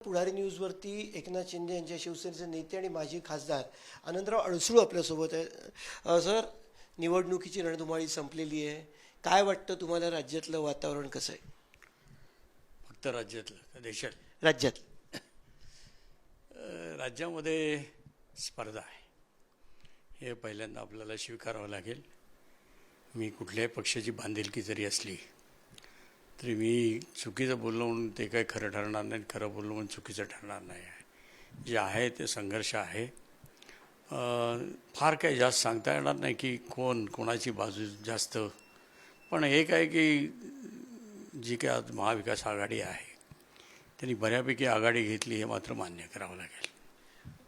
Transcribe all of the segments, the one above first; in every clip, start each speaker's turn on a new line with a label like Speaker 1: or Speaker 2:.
Speaker 1: पुढारी न्यूजवरती एकनाथ शिंदे यांच्या शिवसेनेचे नेते आणि माजी खासदार आनंदराव अडसूळ आपल्यासोबत आहे सर निवडणुकीची रणधुमाळी संपलेली आहे. काय वाटतं तुम्हाला राज्यातलं वातावरण कसं आहे?
Speaker 2: फक्त राज्यातलं देशात?
Speaker 1: राज्यात.
Speaker 2: राज्यामध्ये स्पर्धा आहे. हे पहिल्यांदा आपल्याला स्वीकारावं लागेल. मी कुठल्याही पक्षाची बांधिलकी जरी असली तरी मी चुकीचं बोललो म्हणून ते काही खरं ठरणार नाही खरं बोललो म्हणून चुकीचं ठरणार नाही आहे. जे आहे ते संघर्ष आहे. फार काही जास्त सांगता येणार नाही की कोण कोणाची बाजू जास्त. पण एक आहे की जी काही आज महाविकास आघाडी आहे त्यांनी बऱ्यापैकी आघाडी घेतली हे मात्र मान्य करावं लागेल.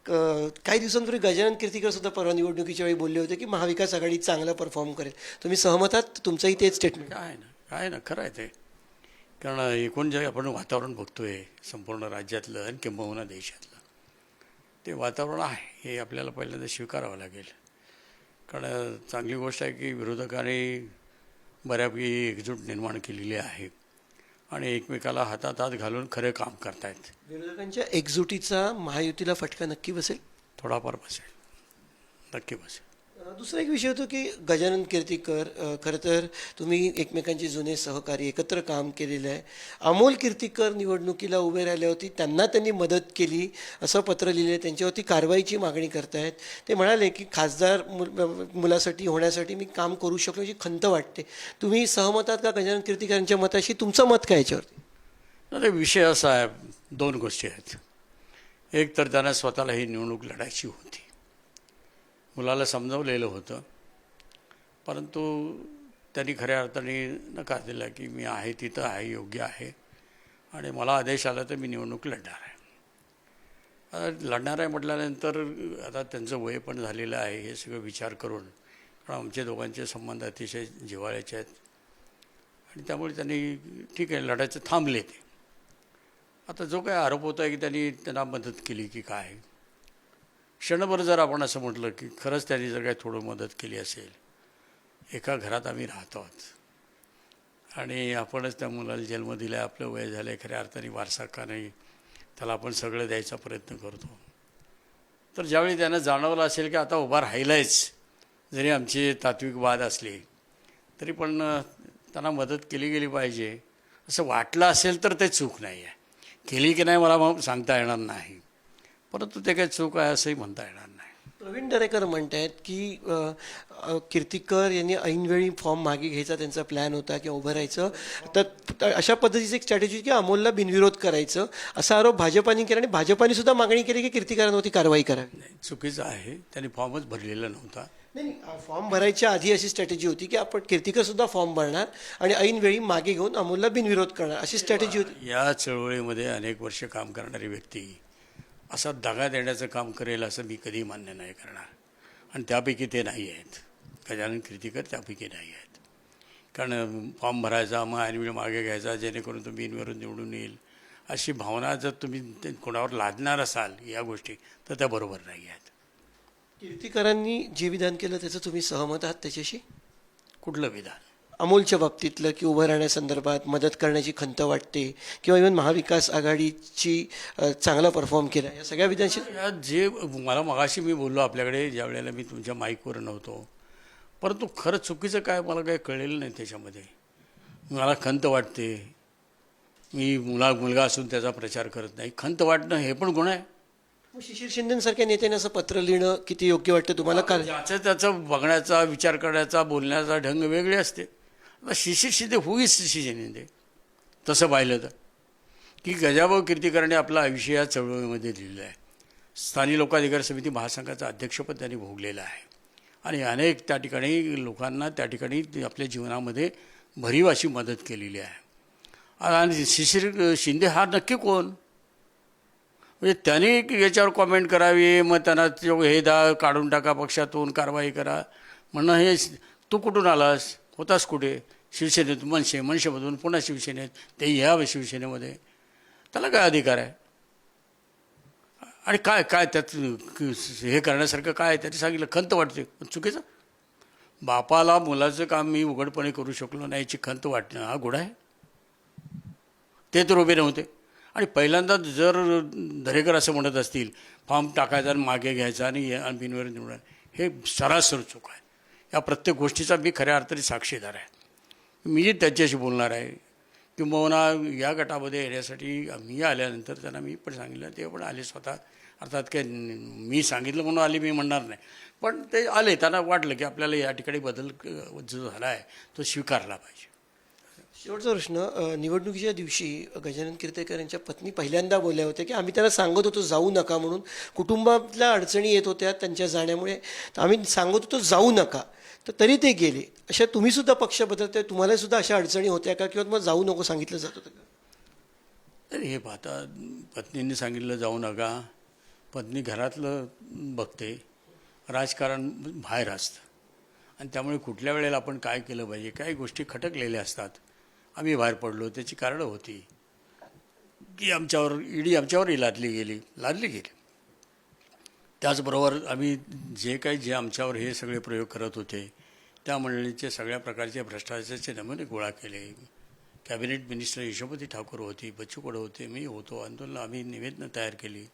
Speaker 1: क- काही दिवसांपूर्वी गजानन कीर्तीकर सुद्धा परवा निवडणुकीच्या वेळी बोलले होते की महाविकास आघाडी चांगला परफॉर्म करेल. तुम्ही सहमत आहात? तुमचंही तेच स्टेटमेंट
Speaker 2: काय आहे ना काय आहे ना खरं आहे ते. कारण एकूण जे आपण वातावरण बघतोय संपूर्ण राज्यातलं आणि किंबहुना देशातलं ते वातावरण आहे हे आपल्याला पहिल्यांदा स्वीकारावं लागेल. कारण चांगली गोष्ट आहे की विरोधकांनी बऱ्यापैकी एकजूट निर्माण केलेली आहे आणि एकमेकाला हातात हात घालून खरे काम करतायत.
Speaker 1: विरोधकांच्या एकजुटीचा महायुतीला फटका नक्की बसेल?
Speaker 2: थोडाफार बसेल. नक्की बसेल.
Speaker 1: दुसरा एक विषय होतो की गजानन कीर्तीकर खरं तर तुम्ही एकमेकांचे जुने सहकारी एकत्र काम केलेलं आहे. अमोल कीर्तीकर निवडणुकीला उभे राहिले होते त्यांना त्यांनी मदत केली असं पत्र लिहिलं त्यांच्यावरती कारवाईची मागणी करतायत. ते म्हणाले की खासदार मुल मुलासाठी होण्यासाठी मी काम करू शकलो याची खंत वाटते. तुम्ही सहमतात का गजानन कीर्तीकरांच्या मताशी? तुमचं मत काय याच्यावरती?
Speaker 2: नाही विषय असा आहे. दोन गोष्टी आहेत. एक तर त्यांना स्वतःला ही निवडणूक लढायची होती. मुलाला समजावलेलं होतं. परंतु त्यांनी खऱ्या अर्थाने नकार दिला की मी आहे तिथं आहे योग्य आहे. आणि मला आदेश आला तर मी निवडणूक लढणार आहे. आता लढणार आहे म्हटल्यानंतर आता त्यांचं वय पण झालेलं आहे हे सगळं विचार करून. कारण आमच्या दोघांचे संबंध अतिशय जिव्हाळ्याचे आहेत. आणि त्यामुळे त्यांनी ठीक आहे लढायचं थांबले ते. आता जो काय आरोप होता की त्यांनी त्यांना मदत केली की काय? क्षणभर जर आपण असं म्हटलं की खरंच त्यांनी जर काही थोडं मदत केली असेल एका घरात आम्ही राहतो आहोत आणि आपणच त्या मुलाला जन्म दिला आहे आपलं वय झालं आहे खऱ्या अर्थाने वारसा का नाही त्याला आपण सगळं द्यायचा प्रयत्न करतो. तर ज्यावेळी त्यांना जाणवलं असेल की आता उभा राहिलायच जरी आमचे तात्विक वाद असले तरी पण त्यांना मदत केली गेली पाहिजे. असं वाटलं असेल तर ते चूक नाही आहे केली की नाही मला मग सांगता येणार नाही. परंतु ते काही चूक आहे असंही म्हणता येणार नाही.
Speaker 1: प्रवीण दरेकर म्हणतायत की अ, अ, कीर्तीकर यांनी ऐनवेळी फॉर्म मागे घ्यायचा त्यांचा प्लॅन होता किंवा उभं राहायचं. तर अशा पद्धतीची एक स्ट्रॅटेजी की अमोलला बिनविरोध करायचं. असा आरोप भाजपाने केला आणि भाजपाने सुद्धा मागणी केली की कीर्तिकारांवरती कारवाई करावी.
Speaker 2: नाही चुकीचं आहे. त्यांनी फॉर्मच भरलेला नव्हता.
Speaker 1: नाही नाही, फॉर्म भरायच्या आधी अशी स्ट्रॅटेजी होती की आपण कीर्तिकर सुद्धा फॉर्म भरणार आणि ऐनवेळी मागे घेऊन अमोलला बिनविरोध करणार. अशी स्ट्रॅटेजी होती.
Speaker 2: या चळवळीमध्ये अनेक वर्ष काम करणारी व्यक्ती असा दगा देण्याचं काम करेल असं मी कधी मान्य नाही करणार. आणि त्यापैकी ते नाही आहेत. गजानन कीर्तीकर त्यापैकी नाही आहेत. कारण फॉर्म भरायचा मग ऐनवेळी मागे घ्यायचा जेणेकरून तो बिनविरोध निवडून येईल. अशी भावना जर तुम्ही कोणावर लादणार असाल या गोष्टी तर त्या बरोबर नाही आहेत.
Speaker 1: कीर्तिकरांनी जे विधान केलं त्याचं तुम्ही सहमत आहात त्याच्याशी?
Speaker 2: कुठलं विधान?
Speaker 1: अमोलच्या बाबतीतलं की उभं राहण्यासंदर्भात मदत करण्याची खंत वाटते किंवा इव्हन महाविकास आघाडीची चांगला परफॉर्म केला या सगळ्या विधानशी
Speaker 2: या जे मला मगाशी मी बोललो आपल्याकडे ज्या वेळेला मी तुमच्या माईकवर नव्हतो. परंतु खरं चुकीचं काय मला काही कळलेलं नाही त्याच्यामध्ये. मला खंत वाटते. मी मुला मुलगा असून त्याचा प्रचार करत नाही. खंत वाटणं हे पण गुण आहे.
Speaker 1: शिशिर शिंदेसारख्या नेत्याने असं पत्र लिहिणं किती योग्य वाटतं तुम्हाला? का
Speaker 2: ज्याचं त्याचं बघण्याचा विचार करण्याचा बोलण्याचा ढंग वेगळे असते. आता शिशिर शिंदे होईच शिशिर दे तसं पाहिलं तर की गजाभाऊ कीर्तिकरांनी आपलं आयुष्य या चळवळीमध्ये दिलेलं आहे स्थानिक लोकाधिकार समिती महासंघाचं अध्यक्षपद त्यांनी भोगलेलं आहे आणि अनेक त्या ठिकाणी लोकांना त्या ठिकाणी आपल्या जीवनामध्ये भरीव अशी मदत केलेली आहे आणि शिशिर शिंदे हा नक्की कोण म्हणजे त्यांनी याच्यावर कॉमेंट करावी मग त्यांना हे दा काढून टाका पक्षातून कारवाई करा म्हणणं हे तू कुठून आलास होतास कुठे? शिवसेनेत मनसे मनसेमधून पुन्हा शिवसेनेत ते ह्या शिवसेनेमध्ये. त्याला काय अधिकार आहे? आणि काय काय त्यात हे करण्यासारखं काय आहे? त्याने सांगितलं खंत वाटते. पण चुकीचं? बापाला मुलाचं काम मी उघडपणे करू शकलो नाही याची खंत वाटणं हा गुड आहे. ते तर उभे नव्हते. आणि पहिल्यांदा जर दरेकर असं म्हणत असतील फॉर्म टाकायचा आणि मागे घ्यायचा आणि या- निवडा हे सरासर चूक आहे. या प्रत्येक गोष्टीचा मी खऱ्या अर्थाने साक्षीदार आहे. मी त्यांच्याशी बोलणार आहे किंबहुना या गटामध्ये येण्यासाठी मी आल्यानंतर त्यांना मी पण सांगितलं ते पण आले स्वतः. अर्थात काय मी सांगितलं म्हणून आले मी म्हणणार नाही. पण ते आले त्यांना वाटलं की आपल्याला या ठिकाणी बदल जो झाला आहे तो स्वीकारला पाहिजे.
Speaker 1: शेवटचा प्रश्न निवडणुकीच्या दिवशी गजानन कीर्तेकर यांच्या पत्नी पहिल्यांदा बोलल्या होत्या की आम्ही त्यांना सांगत होतो जाऊ नका म्हणून. कुटुंबातल्या अडचणी येत होत्या त्यांच्या जाण्यामुळे. तर आम्ही सांगत होतो जाऊ नका. तर तरी ते गेले. अशा तुम्हीसुद्धा पक्ष बदलताय तुम्हालासुद्धा अशा अडचणी होत्या का? किंवा तुम्हाला जाऊ नको सांगितलं जात होतं का?
Speaker 2: अरे हे पाहता पत्नीने सांगितलं जाऊ नका. पत्नी घरातलं बघते. राजकारण बाहेर असतं. आणि त्यामुळे कुठल्या वेळेला आपण काय केलं पाहिजे? काही गोष्टी खटकलेल्या असतात. आम्ही बाहेर पडलो. त्याची कारणं होती. की आमच्यावर ईडी आमच्यावरही लादली गेली. लादली गेली. त्याचबरोबर आम्ही जे काही जे आमच्यावर हे सगळे प्रयोग करत होते त्या मंडळीचे सगळ्या प्रकारचे भ्रष्टाचाराचे नमुने गोळा केले. कॅबिनेट मिनिस्टर यशोमती ठाकूर होती बच्चू कडू होते मी होतो. आंदोलन आम्ही निवेदनं तयार केली.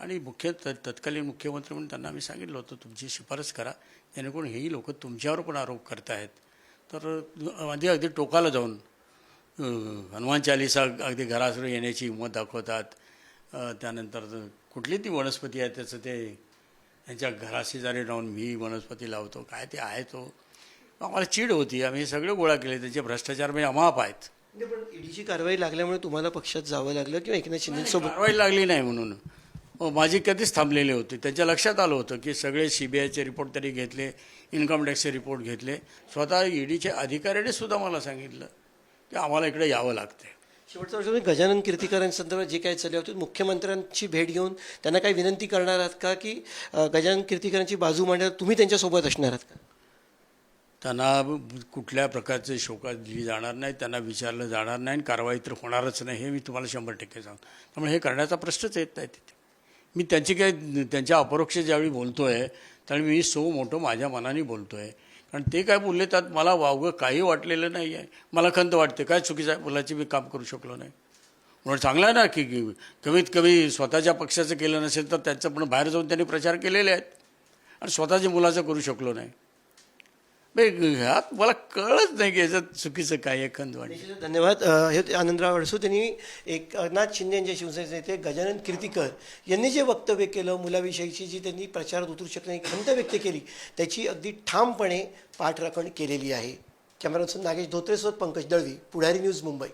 Speaker 2: आणि मुख्य त तत्कालीन मुख्यमंत्री म्हणून त्यांना आम्ही सांगितलं होतं तुमची शिफारस करा जेणेकरून हेही लोक तुमच्यावर पण आरोप करत आहेत तर आधी अगदी टोकाला जाऊन हनुमान चालिसा अगदी घरासर येण्याची हिंमत दाखवतात. त्यानंतर कुठली ती वनस्पती आहे त्याचं ते त्यांच्या घराशेजारी राहून मी वनस्पती लावतो काय ते आहे तो. आम्हाला चीड होती आम्ही हे सगळे गोळा केले त्याचे भ्रष्टाचार म्हणजे अमाप आहेत
Speaker 1: पण ईडीची कारवाई लागल्यामुळे तुम्हाला पक्षात जावं लागलं किंवा एकनाथ शिंदेसोबत?
Speaker 2: कारवाई लागली नाही म्हणून. अहो, माझी कधीच थांबलेली होती. त्यांच्या लक्षात आलं होतं की सगळे सी बी आयचे रिपोर्ट त्यांनी घेतले इन्कम टॅक्सचे रिपोर्ट घेतले. स्वतः ईडीचे अधिकाऱ्याने सुद्धा मला सांगितलं की आम्हाला इकडे यावं लागतंय.
Speaker 1: शेवटचा वर्ष तुम्ही गजानन कीर्तिकरांसंदर्भात जे काय चालले होते मुख्यमंत्र्यांची भेट घेऊन त्यांना काही विनंती करणार आहात का की गजानन कीर्तिकरांची बाजू मांडणार तुम्ही त्यांच्यासोबत असणार आहात का?
Speaker 2: त्यांना कुठल्या प्रकारचे शोका दिली जाणार नाही त्यांना विचारलं जाणार नाही आणि कारवाई तर होणारच नाही हे मी तुम्हाला शंभर टक्के सांगतो. त्यामुळे हे करण्याचा प्रश्नच येत नाही तिथे. मी त्यांची काय त्यांच्या अपरोक्ष ज्यावेळी बोलतो आहे त्यावेळी मी सो मोठं माझ्या मनाने बोलतो आहे कारण ते काय बोलले त्यात मला वावगं काही वाटलेलं नाही आहे मला खंत वाटते. काय चुकीचं आहे? मुलाची मी काम करू शकलो नाही. म्हणून चांगलं आहे ना की कमीत कमी स्वतःच्या पक्षाचं केलं नसेल तर त्यांचं पण बाहेर जाऊन त्यांनी प्रचार केलेले आहेत. आणि स्वतःच्या मुलाचं करू शकलो नाही. ह्यात मला कळत नाही की याच्यात चुकीचं काय आहे
Speaker 1: धन्यवाद. हे आनंदराव अडसू त्यांनी एक एकनाथ शिंदे यांच्या शिवसेनेचे नेते गजानन कीर्तिकर यांनी जे वक्तव्य केलं मुलाविषयीची जी त्यांनी प्रचारात उतरू शकत खंत व्यक्त केली त्याची अगदी ठामपणे पाठराखण केलेली आहे. कॅमेरामन नागेश धोत्रेसोबत पंकज दळवी पुढारी न्यूज मुंबई.